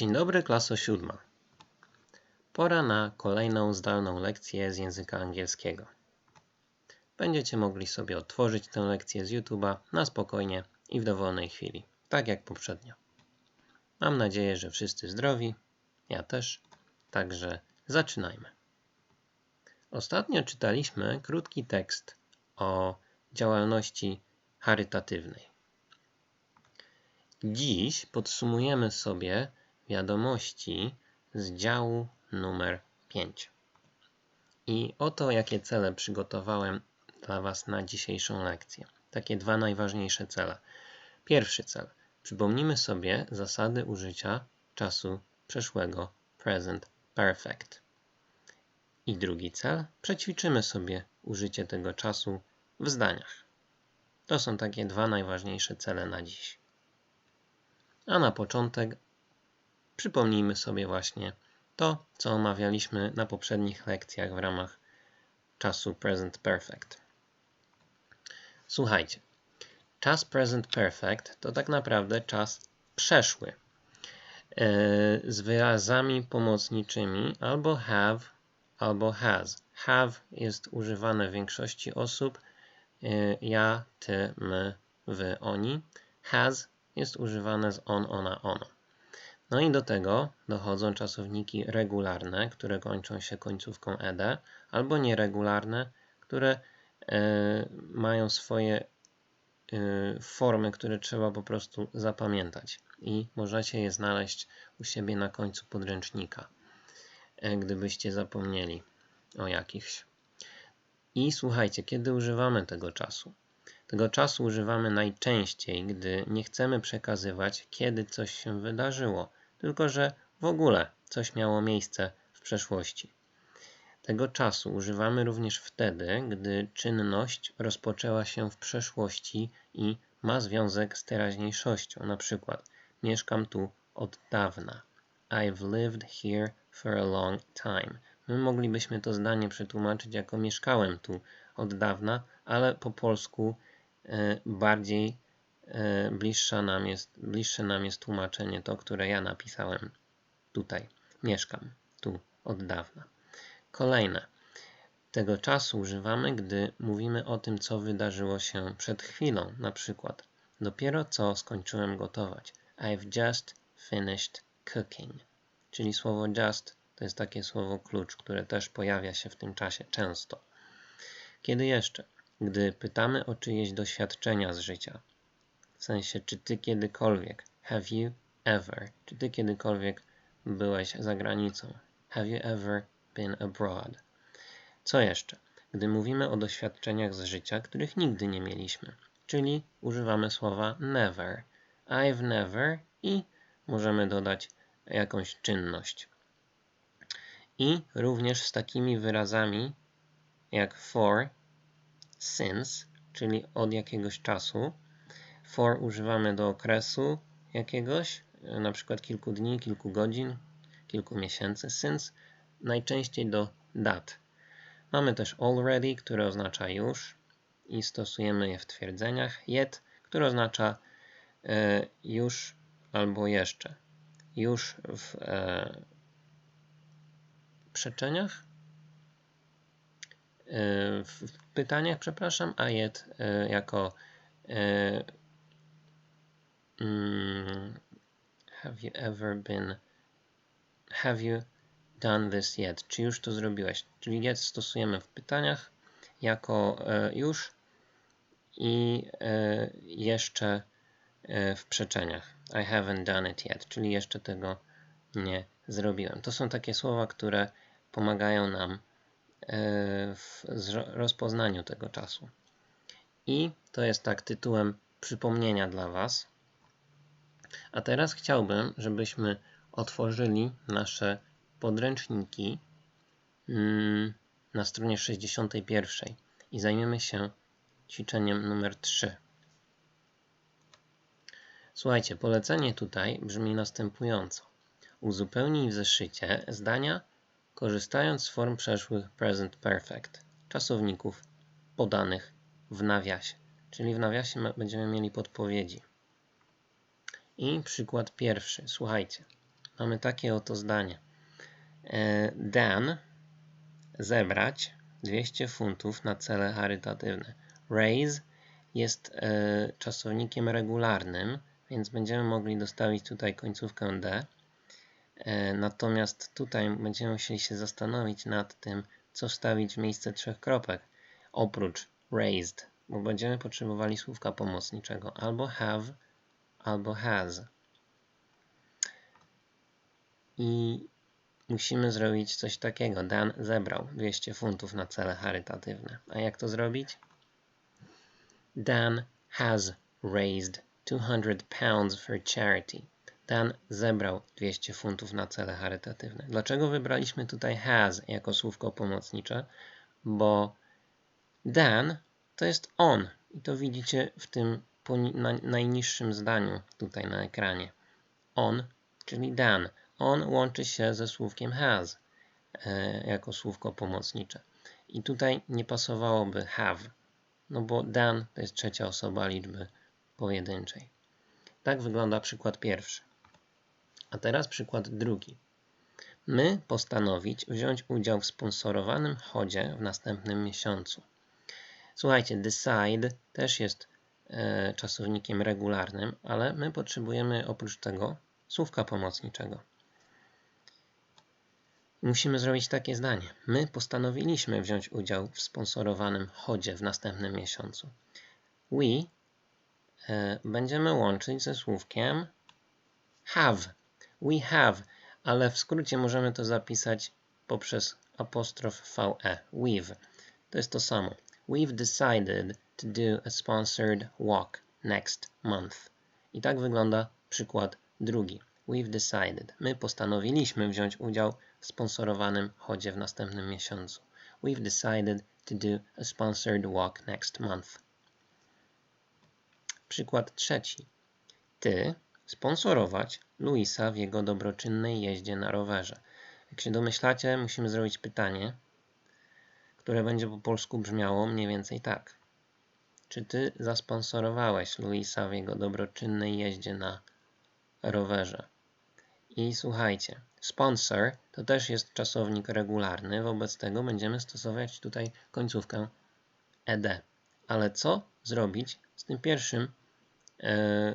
Dzień dobry, klaso siódma. Pora na kolejną zdalną lekcję z języka angielskiego. Będziecie mogli sobie otworzyć tę lekcję z YouTube'a na spokojnie i w dowolnej chwili, tak jak poprzednio. Mam nadzieję, że wszyscy zdrowi, ja też, także zaczynajmy. Ostatnio czytaliśmy krótki tekst o działalności charytatywnej. Dziś podsumujemy sobie wiadomości z działu numer 5. I oto jakie cele przygotowałem dla Was na dzisiejszą lekcję. Takie dwa najważniejsze cele. Pierwszy cel. Przypomnijmy sobie zasady użycia czasu przeszłego present perfect. I drugi cel. Przećwiczymy sobie użycie tego czasu w zdaniach. To są takie dwa najważniejsze cele na dziś. A na początek przypomnijmy sobie właśnie to, co omawialiśmy na poprzednich lekcjach w ramach czasu present perfect. Słuchajcie, czas present perfect to tak naprawdę czas przeszły e, z wyrazami pomocniczymi albo have, albo has. Have jest używane w większości osób, e, ja, ty, my, wy, oni. Has jest używane z on, ona, ono. No i do tego dochodzą czasowniki regularne, które kończą się końcówką ed, albo nieregularne, które e, mają swoje e, formy, które trzeba po prostu zapamiętać i możecie je znaleźć u siebie na końcu podręcznika, e, gdybyście zapomnieli o jakichś. I słuchajcie, kiedy używamy tego czasu? Tego czasu używamy najczęściej, gdy nie chcemy przekazywać, kiedy coś się wydarzyło, tylko że w ogóle coś miało miejsce w przeszłości. Tego czasu używamy również wtedy, gdy czynność rozpoczęła się w przeszłości i ma związek z teraźniejszością. Na przykład mieszkam tu od dawna. I've lived here for a long time. My moglibyśmy to zdanie przetłumaczyć jako mieszkałem tu od dawna, ale po polsku E, bardziej bliższa nam jest, bliższe nam jest tłumaczenie to, które ja napisałem tutaj. Mieszkam tu od dawna. Kolejne. Tego czasu używamy, gdy mówimy o tym, co wydarzyło się przed chwilą. Na przykład, dopiero co skończyłem gotować. I've just finished cooking. Czyli słowo just to jest takie słowo klucz, które też pojawia się w tym czasie często. Kiedy jeszcze? gdy pytamy o czyjeś doświadczenia z życia. W sensie, czy ty kiedykolwiek, have you ever, czy ty kiedykolwiek byłeś za granicą? Have you ever been abroad? Co jeszcze? Gdy mówimy o doświadczeniach z życia, których nigdy nie mieliśmy, czyli używamy słowa never. I've never i możemy dodać jakąś czynność. I również z takimi wyrazami jak for since, czyli od jakiegoś czasu. For używamy do okresu jakiegoś, na przykład kilku dni, kilku godzin, kilku miesięcy. Since najczęściej do dat. Mamy też already, które oznacza już i stosujemy je w twierdzeniach. Yet, które oznacza e, już albo jeszcze. Już w e, przeczeniach w pytaniach, przepraszam, a yet e, jako e, mm, have you ever been have you done this yet? Czy już to zrobiłeś? Czyli yet stosujemy w pytaniach jako e, już i jeszcze w przeczeniach. I haven't done it yet, czyli jeszcze tego nie zrobiłem. To są takie słowa, które pomagają nam E, w rozpoznaniu tego czasu. I to jest tak tytułem przypomnienia dla Was. A teraz chciałbym, żebyśmy otworzyli nasze podręczniki mm, na stronie 61 i zajmiemy się ćwiczeniem numer 3. Słuchajcie, polecenie tutaj brzmi następująco. Uzupełnij w zeszycie zdania korzystając z form przeszłych present perfect, czasowników podanych w nawiasie. Czyli w nawiasie będziemy mieli podpowiedzi. I przykład pierwszy. Słuchajcie. mamy takie oto zdanie. E, Dan zebrać 200 funtów na cele charytatywne. Raise jest e, czasownikiem regularnym, więc będziemy mogli dostawić tutaj końcówkę D. E, natomiast tutaj będziemy musieli się zastanowić nad tym, co wstawić w miejsce trzech kropek, oprócz raised, bo będziemy potrzebowali słówka pomocniczego albo have, albo has. I musimy zrobić coś takiego. Dan zebrał 200 funtów na cele charytatywne. A jak to zrobić? Dan has raised 200 pounds for charity. Dan zebrał 200 funtów na cele charytatywne. Dlaczego wybraliśmy tutaj has jako słówko pomocnicze? Bo Dan to jest on. I to widzicie w tym najniższym zdaniu tutaj na ekranie. On, czyli Dan. On łączy się ze słówkiem has e, jako słówko pomocnicze. I tutaj nie pasowałoby have, no bo Dan to jest trzecia osoba liczby pojedynczej. Tak wygląda przykład pierwszy. A teraz przykład drugi. My postanowić wziąć udział w sponsorowanym chodzie w następnym miesiącu. Słuchajcie, decide też jest czasownikiem regularnym, ale my potrzebujemy oprócz tego słówka pomocniczego. Musimy zrobić takie zdanie. My postanowiliśmy wziąć udział w sponsorowanym chodzie w następnym miesiącu. We e, będziemy łączyć ze słówkiem have. We have, ale w skrócie możemy to zapisać poprzez apostrof VE. We've. To jest to samo. We've decided to do a sponsored walk next month. I tak wygląda przykład drugi. We've decided. My postanowiliśmy wziąć udział w sponsorowanym chodzie w następnym miesiącu. We've decided to do a sponsored walk next month. Przykład trzeci. Ty sponsorować Luisa w jego dobroczynnej jeździe na rowerze. Jak się domyślacie, musimy zrobić pytanie, które będzie po polsku brzmiało mniej więcej tak. Czy ty zasponsorowałeś Luisa w jego dobroczynnej jeździe na rowerze? I słuchajcie, sponsor to też jest czasownik regularny, wobec tego będziemy stosować tutaj końcówkę ed. Ale co zrobić z tym pierwszym, e,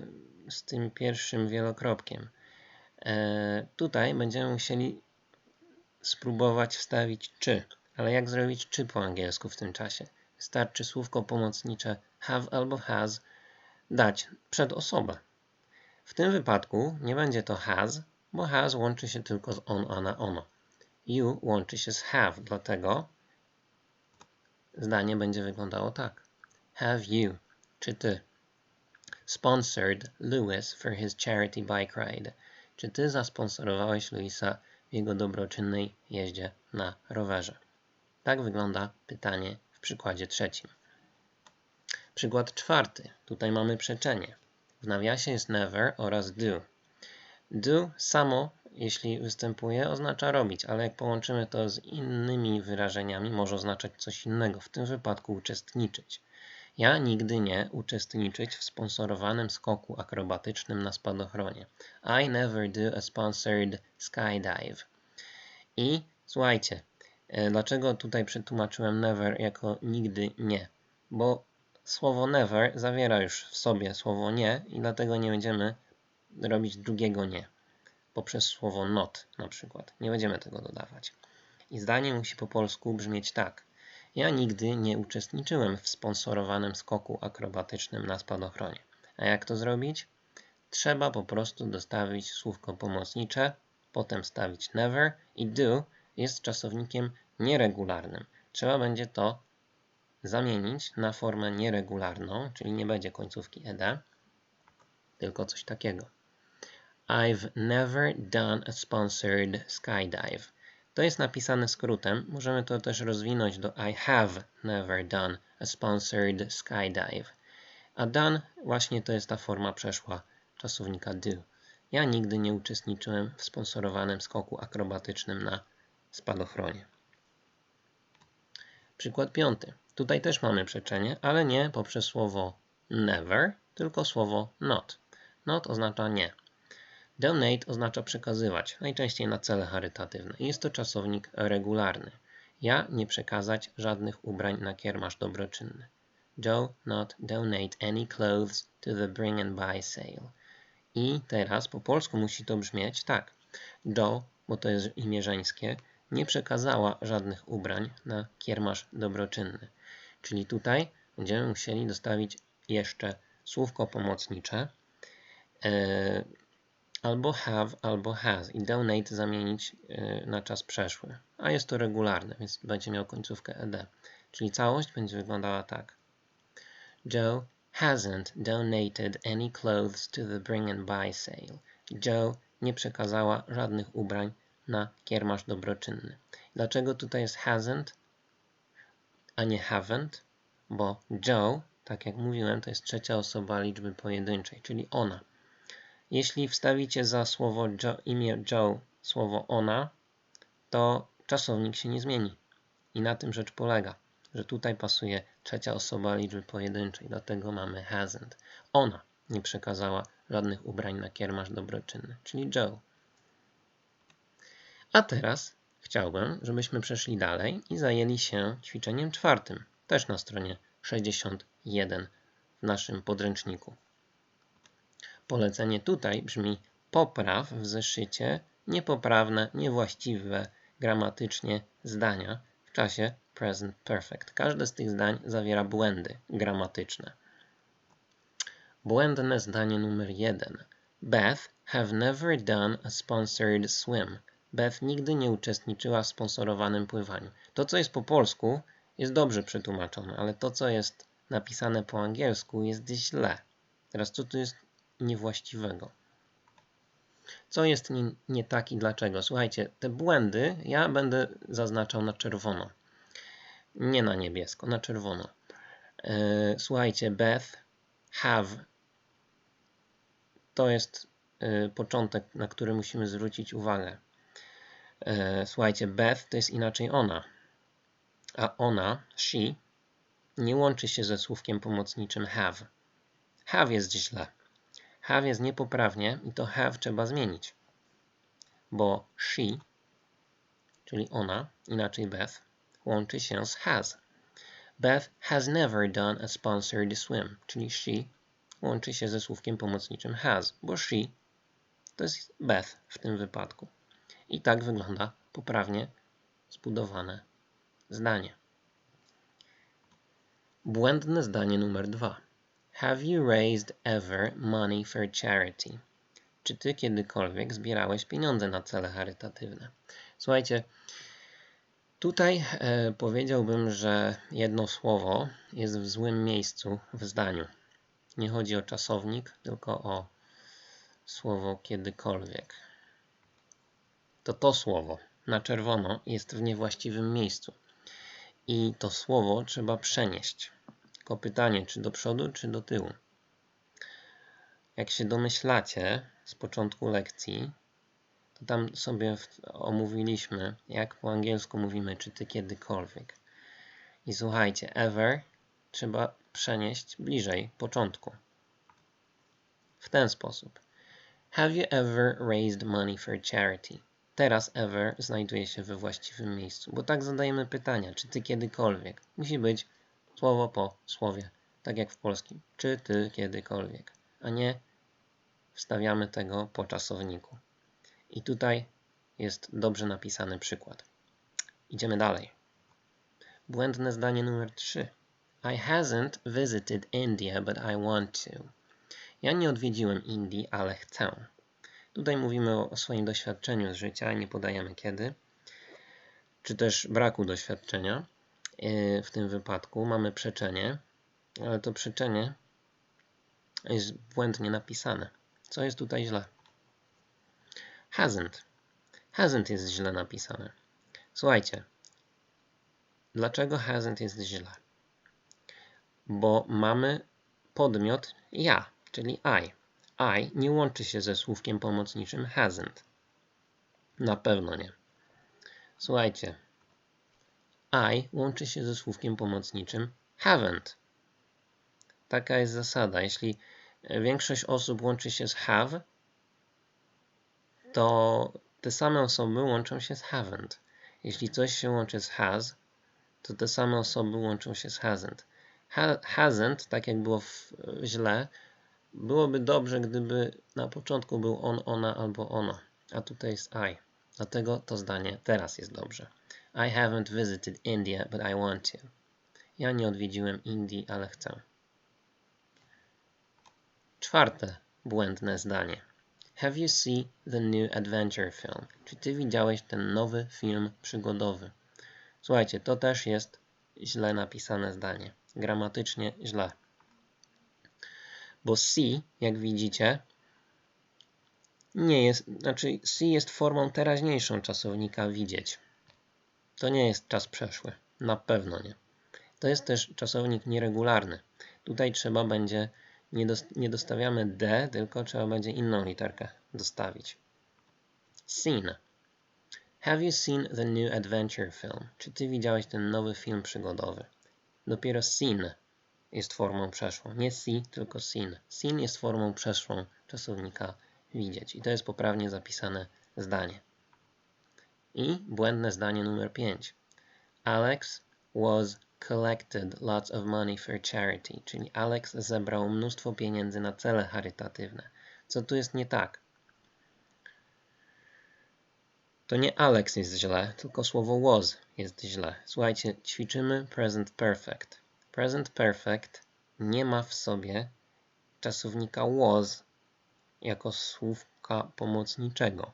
z tym pierwszym wielokropkiem? E, tutaj będziemy musieli spróbować wstawić czy. Ale jak zrobić czy po angielsku w tym czasie? Wystarczy słówko pomocnicze have albo has dać przed osobę. W tym wypadku nie będzie to has, bo has łączy się tylko z on, ona, ono. You łączy się z have, dlatego zdanie będzie wyglądało tak. Have you, czy ty, sponsored Lewis for his charity bike ride? Czy ty zasponsorowałeś Louisa w jego dobroczynnej jeździe na rowerze? Tak wygląda pytanie w przykładzie trzecim. Przykład czwarty. Tutaj mamy przeczenie. W nawiasie jest never oraz do. Do samo, jeśli występuje, oznacza robić, ale jak połączymy to z innymi wyrażeniami, może oznaczać coś innego, w tym wypadku uczestniczyć. Ja nigdy nie uczestniczyć w sponsorowanym skoku akrobatycznym na spadochronie. I never do a sponsored skydive. I słuchajcie, dlaczego tutaj przetłumaczyłem never jako nigdy nie? Bo słowo never zawiera już w sobie słowo nie i dlatego nie będziemy robić drugiego nie. Poprzez słowo not na przykład. Nie będziemy tego dodawać. I zdanie musi po polsku brzmieć tak. Ja nigdy nie uczestniczyłem w sponsorowanym skoku akrobatycznym na spadochronie. A jak to zrobić? Trzeba po prostu dostawić słówko pomocnicze, potem stawić never i do jest czasownikiem nieregularnym. Trzeba będzie to zamienić na formę nieregularną, czyli nie będzie końcówki ed, tylko coś takiego. I've never done a sponsored skydive. To jest napisane skrótem. Możemy to też rozwinąć do I have never done a sponsored skydive. A done właśnie to jest ta forma przeszła czasownika do. Ja nigdy nie uczestniczyłem w sponsorowanym skoku akrobatycznym na spadochronie. Przykład piąty. Tutaj też mamy przeczenie, ale nie poprzez słowo never, tylko słowo not. Not oznacza nie. Donate oznacza przekazywać, najczęściej na cele charytatywne. Jest to czasownik regularny. Ja nie przekazać żadnych ubrań na kiermasz dobroczynny. Do not donate any clothes to the bring and buy sale. I teraz po polsku musi to brzmieć tak. Do, bo to jest imię żeńskie, nie przekazała żadnych ubrań na kiermasz dobroczynny. Czyli tutaj będziemy musieli dostawić jeszcze słówko pomocnicze e, albo have, albo has i donate zamienić e, na czas przeszły. A jest to regularne, więc będzie miał końcówkę ed. Czyli całość będzie wyglądała tak. Joe hasn't donated any clothes to the bring and buy sale. Joe nie przekazała żadnych ubrań na kiermasz dobroczynny. Dlaczego tutaj jest hasn't, a nie haven't? Bo Joe, tak jak mówiłem, to jest trzecia osoba liczby pojedynczej, czyli ona. Jeśli wstawicie za słowo imię Joe słowo ona, to czasownik się nie zmieni. I na tym rzecz polega, że tutaj pasuje trzecia osoba liczby pojedynczej, dlatego mamy hasn't. Ona nie przekazała żadnych ubrań na kiermasz dobroczynny, czyli Joe. A teraz chciałbym, żebyśmy przeszli dalej i zajęli się ćwiczeniem czwartym, też na stronie 61 w naszym podręczniku. Polecenie tutaj brzmi popraw w zeszycie niepoprawne, niewłaściwe gramatycznie zdania w czasie present perfect. Każde z tych zdań zawiera błędy gramatyczne. Błędne zdanie numer jeden. Beth have never done a sponsored swim. Beth nigdy nie uczestniczyła w sponsorowanym pływaniu. To, co jest po polsku, jest dobrze przetłumaczone, ale to, co jest napisane po angielsku, jest źle. Teraz, co tu jest niewłaściwego? Co jest nie, nie tak i dlaczego? Słuchajcie, te błędy ja będę zaznaczał na czerwono. Nie na niebiesko, na czerwono. E, słuchajcie, Beth, have. To jest e, początek, na który musimy zwrócić uwagę. E, słuchajcie, Beth to jest inaczej ona. A ona, she, nie łączy się ze słówkiem pomocniczym have. Have jest źle. Have jest niepoprawnie i to have trzeba zmienić. Bo she, czyli ona, inaczej Beth, łączy się z has. Beth has never done a sponsored swim, czyli she łączy się ze słówkiem pomocniczym has, bo she to jest Beth w tym wypadku. I tak wygląda poprawnie zbudowane zdanie. Błędne zdanie numer dwa. Have you raised ever money for charity? Czy ty kiedykolwiek zbierałeś pieniądze na cele charytatywne? Słuchajcie, tutaj e, powiedziałbym, że jedno słowo jest w złym miejscu w zdaniu. Nie chodzi o czasownik, tylko o słowo kiedykolwiek to to słowo na czerwono jest w niewłaściwym miejscu. I to słowo trzeba przenieść. Tylko pytanie, czy do przodu, czy do tyłu. Jak się domyślacie z początku lekcji, to tam sobie omówiliśmy, jak po angielsku mówimy, czy ty kiedykolwiek. I słuchajcie, ever trzeba przenieść bliżej początku. W ten sposób. Have you ever raised money for charity? Teraz ever znajduje się we właściwym miejscu, bo tak zadajemy pytania, czy ty kiedykolwiek. Musi być słowo po słowie, tak jak w polskim. Czy ty kiedykolwiek, a nie wstawiamy tego po czasowniku. I tutaj jest dobrze napisany przykład. Idziemy dalej. Błędne zdanie numer 3. I hasn't visited India, but I want to. Ja nie odwiedziłem Indii, ale chcę. Tutaj mówimy o swoim doświadczeniu z życia, nie podajemy kiedy, czy też braku doświadczenia. E, w tym wypadku mamy przeczenie, ale to przeczenie jest błędnie napisane. Co jest tutaj źle? Hasn't. Hasn't jest źle napisane. Słuchajcie, dlaczego hasn't jest źle? Bo mamy podmiot ja, czyli I. I nie łączy się ze słówkiem pomocniczym hasn't. Na pewno nie. Słuchajcie. I łączy się ze słówkiem pomocniczym haven't. Taka jest zasada. Jeśli większość osób łączy się z have, to te same osoby łączą się z haven't. Jeśli coś się łączy z has, to te same osoby łączą się z hasn't. Ha hasn't, tak jak było w, źle, byłoby dobrze, gdyby na początku był on, ona albo ono, a tutaj jest I. Dlatego to zdanie teraz jest dobrze. I haven't visited India, but I want to. Ja nie odwiedziłem Indii, ale chcę. Czwarte błędne zdanie. Have you seen the new adventure film? Czy ty widziałeś ten nowy film przygodowy? Słuchajcie, to też jest źle napisane zdanie. Gramatycznie źle. Bo see, jak widzicie, nie jest, znaczy see jest formą teraźniejszą czasownika widzieć. To nie jest czas przeszły. Na pewno nie. To jest też czasownik nieregularny. Tutaj trzeba będzie, nie, nie dostawiamy D, tylko trzeba będzie inną literkę dostawić. Seen. Have you seen the new adventure film? Czy ty widziałeś ten nowy film przygodowy? Dopiero seen jest formą przeszłą. Nie see, tylko seen. Seen jest formą przeszłą czasownika widzieć. I to jest poprawnie zapisane zdanie. I błędne zdanie numer 5. Alex was collected lots of money for charity, czyli Alex zebrał mnóstwo pieniędzy na cele charytatywne. Co tu jest nie tak? To nie Alex jest źle, tylko słowo was jest źle. Słuchajcie, ćwiczymy present perfect. Present perfect nie ma w sobie czasownika was jako słówka pomocniczego.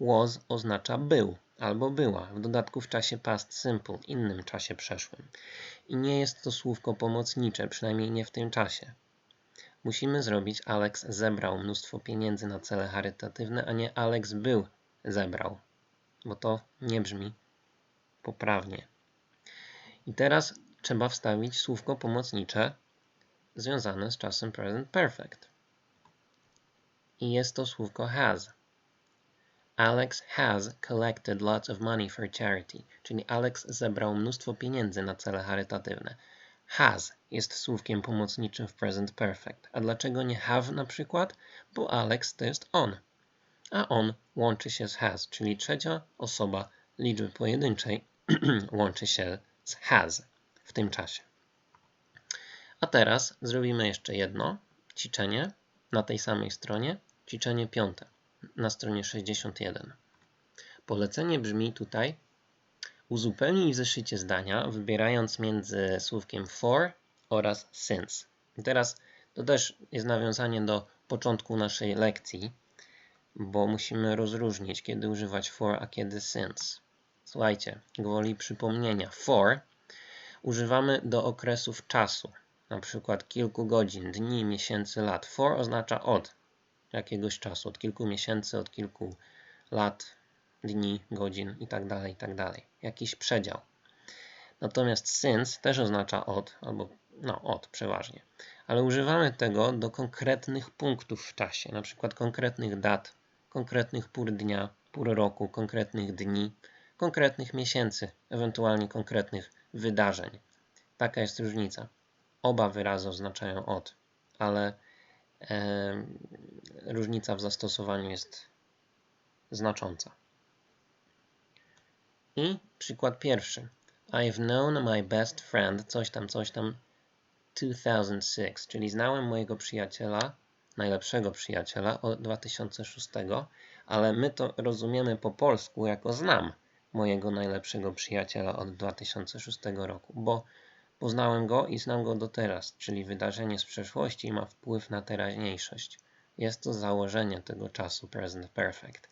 Was oznacza był albo była, w dodatku w czasie past simple, innym czasie przeszłym. I nie jest to słówko pomocnicze, przynajmniej nie w tym czasie. Musimy zrobić Alex zebrał mnóstwo pieniędzy na cele charytatywne, a nie Alex był zebrał, bo to nie brzmi poprawnie. I teraz trzeba wstawić słówko pomocnicze związane z czasem present perfect. I jest to słówko has. Alex has collected lots of money for charity, czyli Alex zebrał mnóstwo pieniędzy na cele charytatywne. Has jest słówkiem pomocniczym w present perfect. A dlaczego nie have na przykład? Bo Alex to jest on. A on łączy się z has, czyli trzecia osoba liczby pojedynczej łączy się z has w tym czasie. A teraz zrobimy jeszcze jedno ćwiczenie na tej samej stronie. Ćwiczenie piąte na stronie 61. Polecenie brzmi tutaj uzupełnij w zeszycie zdania, wybierając między słówkiem for oraz since. I teraz to też jest nawiązanie do początku naszej lekcji, bo musimy rozróżnić, kiedy używać for, a kiedy since. Słuchajcie, gwoli przypomnienia. For używamy do okresów czasu, na przykład kilku godzin, dni, miesięcy, lat. For oznacza od jakiegoś czasu, od kilku miesięcy, od kilku lat, dni, godzin itd., tak itd. Tak Jakiś przedział. Natomiast since też oznacza od, albo no od przeważnie. Ale używamy tego do konkretnych punktów w czasie, na przykład konkretnych dat, konkretnych pór dnia, pór roku, konkretnych dni, konkretnych miesięcy, ewentualnie konkretnych wydarzeń. Taka jest różnica. Oba wyrazy oznaczają od, ale e, różnica w zastosowaniu jest znacząca. I przykład pierwszy. I've known my best friend, coś tam, coś tam, 2006, czyli znałem mojego przyjaciela, najlepszego przyjaciela od 2006, ale my to rozumiemy po polsku jako znam mojego najlepszego przyjaciela od 2006 roku, bo poznałem go i znam go do teraz, czyli wydarzenie z przeszłości ma wpływ na teraźniejszość. Jest to założenie tego czasu present perfect.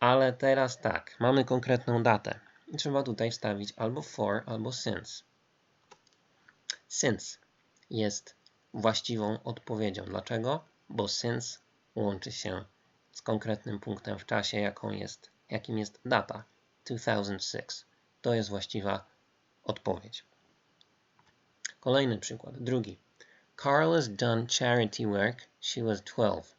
Ale teraz tak, mamy konkretną datę. I trzeba tutaj wstawić albo for, albo since. Since jest właściwą odpowiedzią. Dlaczego? Bo since łączy się z konkretnym punktem w czasie, jaką jest, jakim jest data 2006. To jest właściwa odpowiedź. Kolejny przykład, drugi. Carl has done charity work, she was 12.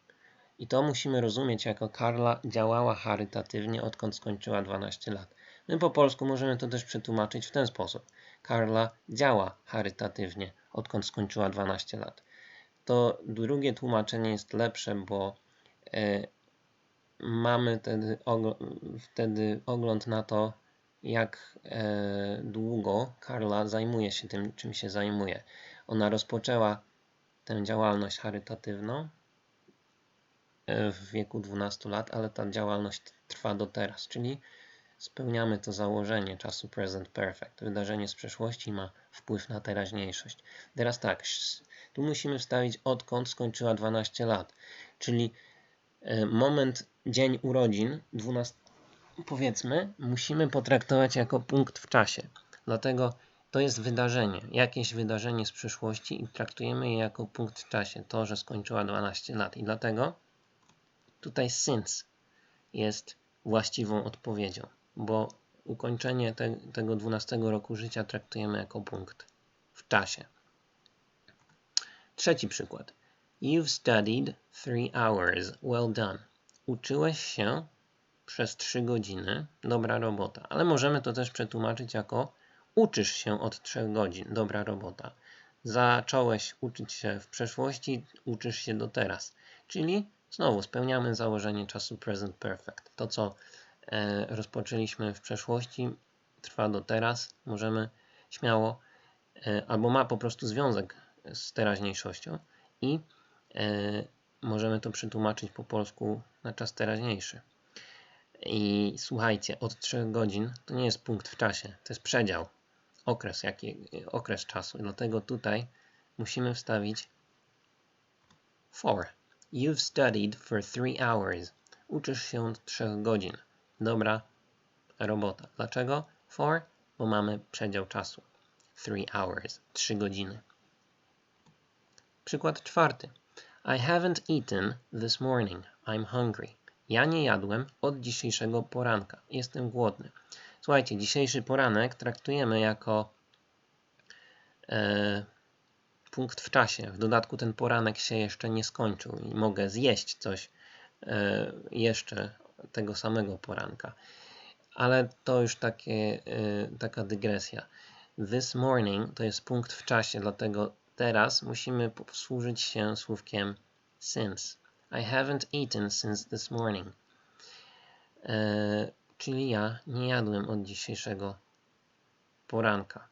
I to musimy rozumieć jako Karla działała charytatywnie, odkąd skończyła 12 lat. My po polsku możemy to też przetłumaczyć w ten sposób. Karla działa charytatywnie, odkąd skończyła 12 lat. To drugie tłumaczenie jest lepsze, bo e, mamy wtedy, ogl- wtedy ogląd na to, jak e, długo Karla zajmuje się tym, czym się zajmuje. Ona rozpoczęła tę działalność charytatywną e, w wieku 12 lat, ale ta działalność trwa do teraz, czyli spełniamy to założenie czasu present perfect. Wydarzenie z przeszłości ma wpływ na teraźniejszość. Teraz tak, tu musimy wstawić odkąd skończyła 12 lat, czyli moment, dzień urodzin, 12, powiedzmy, musimy potraktować jako punkt w czasie. Dlatego to jest wydarzenie, jakieś wydarzenie z przeszłości i traktujemy je jako punkt w czasie, to, że skończyła 12 lat. I dlatego tutaj since jest właściwą odpowiedzią, bo ukończenie te, tego 12 roku życia traktujemy jako punkt w czasie. Trzeci przykład. You've studied three hours. Well done. Uczyłeś się przez 3 godziny. Dobra robota. Ale możemy to też przetłumaczyć jako uczysz się od 3 godzin. Dobra robota. Zacząłeś uczyć się w przeszłości, uczysz się do teraz. Czyli znowu spełniamy założenie czasu present perfect. To, co e, rozpoczęliśmy w przeszłości, trwa do teraz. Możemy śmiało, e, albo ma po prostu związek z teraźniejszością i możemy to przetłumaczyć po polsku na czas teraźniejszy. I słuchajcie, od 3 godzin to nie jest punkt w czasie, to jest przedział, okres, jaki, okres czasu. Dlatego tutaj musimy wstawić for. You've studied for 3 hours. Uczysz się od 3 godzin. Dobra robota. Dlaczego? For, bo mamy przedział czasu. 3 hours, 3 godziny. Przykład czwarty. I haven't eaten this morning. I'm hungry. Ja nie jadłem od dzisiejszego poranka. Jestem głodny. Słuchajcie, dzisiejszy poranek traktujemy jako e, punkt w czasie. W dodatku ten poranek się jeszcze nie skończył i mogę zjeść coś e, jeszcze tego samego poranka. Ale to już takie, e, taka dygresja. This morning to jest punkt w czasie, dlatego teraz musimy posłużyć się słówkiem since. I haven't eaten since this morning. E, czyli ja nie jadłem od dzisiejszego poranka.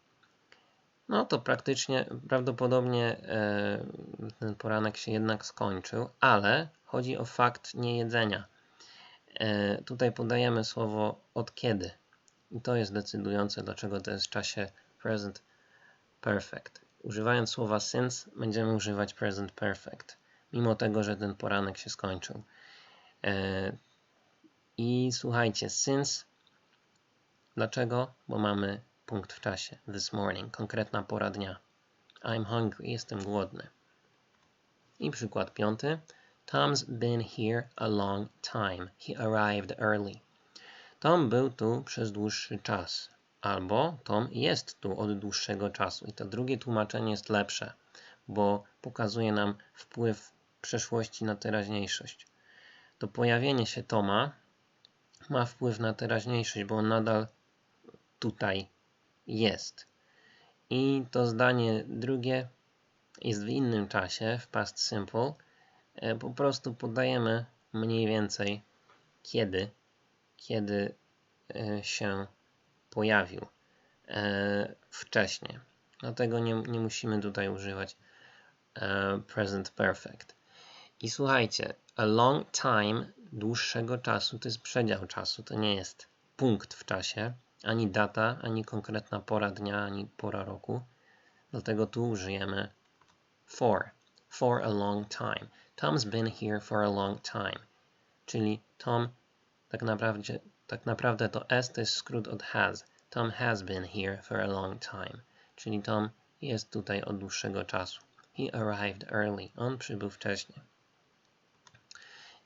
No to praktycznie, prawdopodobnie e, ten poranek się jednak skończył, ale chodzi o fakt niejedzenia. E, tutaj podajemy słowo od kiedy. I to jest decydujące, dlaczego to jest w czasie present perfect. Używając słowa since będziemy używać present perfect, mimo tego, że ten poranek się skończył. E, I słuchajcie, since, dlaczego? Bo mamy punkt w czasie, this morning, konkretna pora dnia. I'm hungry, jestem głodny. I przykład piąty. Tom's been here a long time. He arrived early. Tom był tu przez dłuższy czas. Albo Tom jest tu od dłuższego czasu. I to drugie tłumaczenie jest lepsze, bo pokazuje nam wpływ przeszłości na teraźniejszość. To pojawienie się Toma ma wpływ na teraźniejszość, bo on nadal tutaj jest. I to zdanie drugie jest w innym czasie, w past simple. E, Po prostu podajemy mniej więcej kiedy, kiedy e, się pojawił e, wcześniej. Dlatego nie, nie musimy tutaj używać e, present perfect. I słuchajcie, a long time dłuższego czasu to jest przedział czasu, to nie jest punkt w czasie, ani data, ani konkretna pora dnia, ani pora roku. Dlatego tu użyjemy for. For a long time. Tom's been here for a long time. Czyli Tom tak naprawdę, tak naprawdę to S to jest skrót od has. Tom has been here for a long time. Czyli Tom jest tutaj od dłuższego czasu. He arrived early. On przybył wcześniej.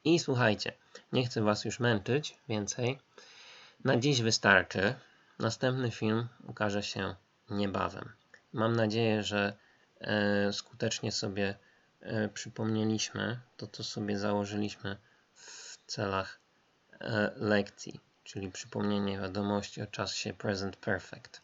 I słuchajcie, nie chcę Was już męczyć więcej. Na dziś wystarczy. Następny film ukaże się niebawem. Mam nadzieję, że e, skutecznie sobie e, przypomnieliśmy to, co sobie założyliśmy w celach e, lekcji, czyli przypomnienie wiadomości o czasie present perfect.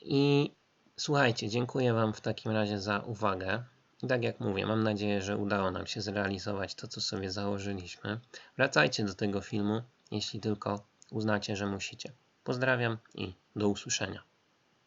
I słuchajcie, dziękuję Wam w takim razie za uwagę. I tak jak mówię, mam nadzieję, że udało nam się zrealizować to, co sobie założyliśmy. Wracajcie do tego filmu, jeśli tylko uznacie, że musicie. Pozdrawiam i do usłyszenia.